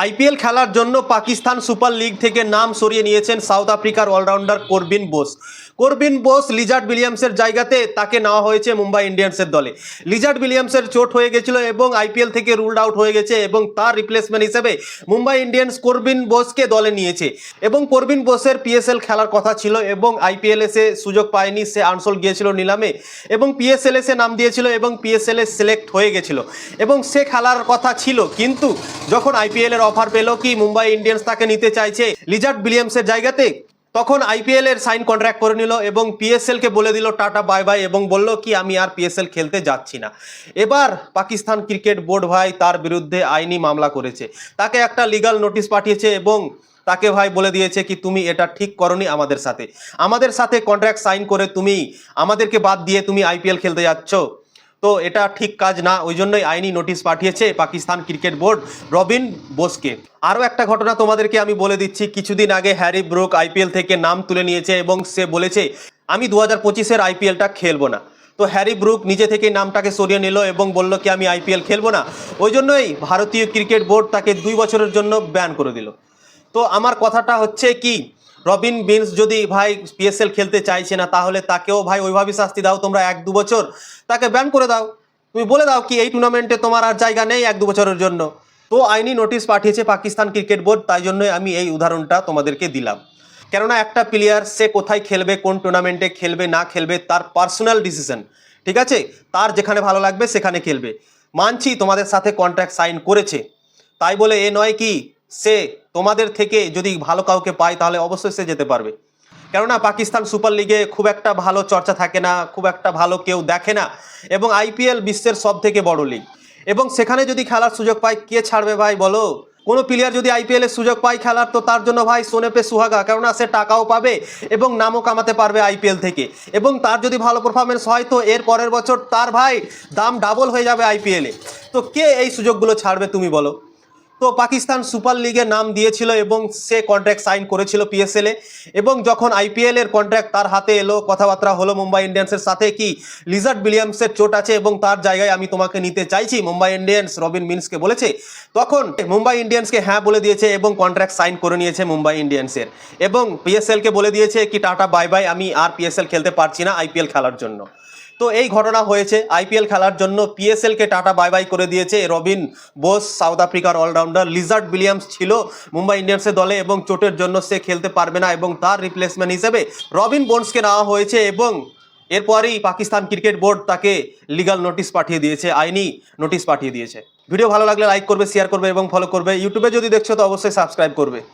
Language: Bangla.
আইপিএল খেলার জন্য পাকিস্তান সুপার লিগ থেকে নাম সরিয়ে নিয়েছেন সাউথ আফ্রিকার allrounder Corbin Bosch. Corbin Bosch Lizaad উইলিয়ামসের জায়গাতে তাকে নেওয়া হয়েছে মুম্বাই ইন্ডিয়ান্সের দলে। লিজার্ড উইলিয়ামসের চোট হয়ে গেছিল এবং আইপিএল থেকে রুলড আউট হয়ে গেছে এবং তার রিপ্লেসমেন্ট হিসেবে মুম্বাই ইন্ডিয়ান্স করবিন বোসকে দলে নিয়েছে। এবং করবিন বোসের পিএসএল খেলার কথা ছিল এবং আইপিএলে সে সুযোগ পায়নি, সে আনসোল গিয়েছিল নিলামে এবং পিএসএল সে নাম দিয়েছিল এবং পিএসএল সিলেক্ট হয়ে গেছিল। এবং সে খেলার কথা ছিল, কিন্তু যখন আইপিএল এর অফার পেল কি মুম্বাই ইন্ডিয়ান্স তাকে নিতে চাইছে লিজার্ড উইলিয়ামসের জায়গাতে, তখন আইপিএল এর সাইন কন্ট্রাক্ট করে নিল এবং পিএসএল কে বলে দিল টাটা বাই বাই এবং বলল কি, আমি আর পিএসএল খেলতে যাচ্ছি না। এবার পাকিস্তান ক্রিকেট বোর্ড ভাই তার বিরুদ্ধে আইনি মামলা করেছে। তাকে একটা লিগাল নোটিশ পাঠিয়েছে এবং তাকে ভাই বলে দিয়েছে কি, তুমি এটা ঠিক করনি আমাদের সাথে। আমাদের সাথে কন্ট্রাক্ট সাইন করে তুমি, আমাদেরকে বাদ দিয়ে তুমি আইপিএল খেলতে যাচ্ছ। তো এটা ঠিক কাজ না ওই জন্যই আইনি নোটিশ পাঠিয়েছে পাকিস্তান ক্রিকেট বোর্ড রবিন বোসকে। আরও একটা ঘটনা তোমাদেরকে আমি বলে দিচ্ছি, কিছুদিন আগে হ্যারি ব্রুক আইপিএল থেকে নাম তুলে নিয়েছে এবং সে বলেছে, আমি দু হাজার পঁচিশের আইপিএলটা খেলব না। তো হ্যারি ব্রুক নিজে থেকে নামটাকে সরিয়ে নিল এবং বলল কি, আমি আইপিএল খেলব না। ওই জন্যই ভারতীয় ক্রিকেট বোর্ড তাকে দুই বছরের জন্য ব্যান করে দিল। তো আমার কথাটা হচ্ছে কি রবিন বিনস যদি ভাই পিএসএল খেলতে চাইছে না, তাহলে তাকেও ভাই ওইভাবেই শাস্তি দাও, তোমরা এক দু বছর তাকে ব্যান করে দাও। তুমি বলে দাও কি এই টুর্নামেন্টে তোমার আর জায়গা নেই এক দু বছরের জন্য। তো আইনি নোটিশ পাঠিয়েছে পাকিস্তান ক্রিকেট বোর্ড তাই জন্যই আমি এই উদাহরণটা তোমাদেরকে দিলাম। কেননা একটা প্লেয়ার সে কোথায় খেলবে, কোন টুর্নামেন্টে খেলবে, না খেলবে, তার পার্সোনাল ডিসিশন ঠিক আছে? তার যেখানে ভালো লাগবে সেখানে খেলবে। মানছি তোমাদের সাথে কন্ট্রাক্ট সাইন করেছে। তাই বলে এ নয় কি সে তোমাদের থেকে যদি ভালো কাউকে পায়, তাহলে অবশ্যই সে যেতে পারবে। কেননা পাকিস্তান সুপার লিগে খুব একটা ভালো চর্চা থাকে না, খুব একটা ভালো কেউ দেখে না, এবং আইপিএল বিশ্বের সব থেকে বড় লিগ। এবং সেখানে যদি খেলার সুযোগ পায়, কে ছাড়বে ভাই বলো? কোনো প্লেয়ার যদি আইপিএল এর সুযোগ পায় খেলার, তো তার জন্য ভাই সোনে পে সুহাগা, কেননা সে টাকাও পাবে এবং নামও কামাতে পারবে আইপিএল থেকে। এবং তার যদি ভালো পারফরমেন্স হয়, তো এর পরের বছর তার ভাই দাম ডাবল হয়ে যাবে আইপিএলে তো কে এই সুযোগগুলো ছাড়বে তুমি বলো? তো পাকিস্তান সুপার লিগে নাম দিয়েছিল এবং সে কন্ট্রাক্ট সাইন করেছিল পিএসএল এ। এবং যখন আইপিএল এর কন্ট্রাক্ট তার হাতে এলো, কথাবার্তা হলো মুম্বাই ইন্ডিয়ান্সের সাথে কি লিজার্ড উইলিয়ামসের চোট আছে এবং তার জায়গায় আমি তোমাকে নিতে চাইছি, মুম্বাই ইন্ডিয়ান্স রবিন মিন্সকে বলেছে। তখন মুম্বাই ইন্ডিয়ান্সকে হ্যাঁ বলে দিয়েছে এবং কন্ট্রাক্ট সাইন করে নিয়েছে মুম্বাই ইন্ডিয়ান্সের এবং পিএসএলকে বলে দিয়েছে কি, টাটা বাই বাই আমি আর পিএসএল খেলতে পারছি না আইপিএল খেলার জন্য। তো এই ঘটনা হয়েছে আইপিএল খেলার জন্য। পিএসএলকে টাটা বাই বাই করে দিয়েছে রবিন বোস, সাউথ আফ্রিকার অলরাউন্ডার। লিজার্ড উইলিয়ামস ছিল মুম্বাই ইন্ডিয়ান্সের দলে এবং চোটের জন্য সে খেলতে পারবে না এবং তার রিপ্লেসমেন্ট হিসেবে রবিন বোনসকে নেওয়া হয়েছে এবং এরপরেই পাকিস্তান ক্রিকেট বোর্ড তাকে লিগাল নোটিশ পাঠিয়ে দিয়েছে, আইনি নোটিশ পাঠিয়ে দিয়েছে। ভিডিও ভালো লাগলে লাইক করবে শেয়ার করবে এবং ফলো করবে। ইউটিউবে যদি দেখছ তো অবশ্যই সাবস্ক্রাইব করবে।